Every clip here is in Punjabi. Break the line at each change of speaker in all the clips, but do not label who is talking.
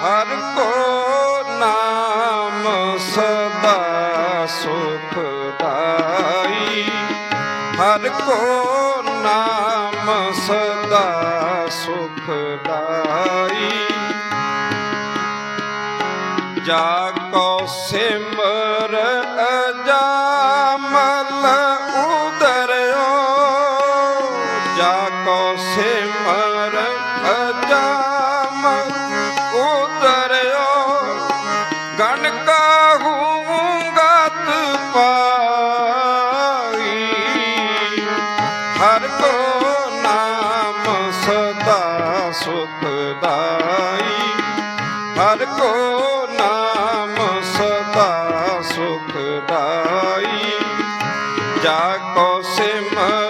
ਹਰ ਕੋ ਨਾਮ ਸਦਾ ਸੁਖਦਾਈ ਹਰ ਕੋ ਨਾਮ ਸਦਾ ਸੁਖਦਾਈ ਜਾ ਕੋ ਸਿਮਰ ਅਜਾਮਲ ਉਦਰਿਓ, ਜਾ ਕੋ ਸਿਮਰ ਗਣ ਕਾਹੂ ਗਤ ਪਾਈ ਹਰ ਕੋ ਨਾਮ ਸਦਾ ਸੁਖਦਾਈ ਹਰ ਕੋ ਨਾਮ ਸਦਾ ਸੁਖਦਾਈ ਜਾ ਕੋ ਸਿਮਰ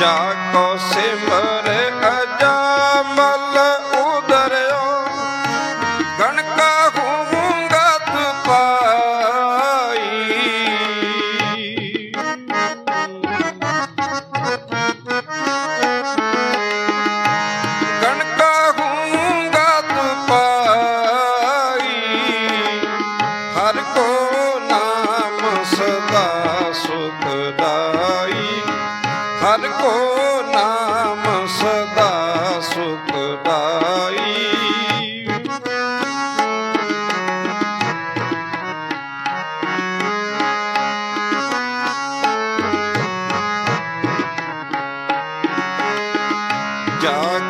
ਜਾ ਕੋ ਸਿਮਰ ਅਜਾਮਲ ਉਦਰਿਓ ਗਣਕਾ ਹਰ ਕੋ ਨਾਮ ਸਦਾ ਸੁਖਦਾਈ ਜਾਗ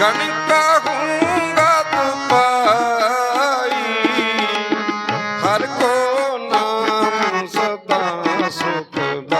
ਗਣਿਕਾ ਹੂੰਗਾ ਪਾਈ ਹਰ ਕੋ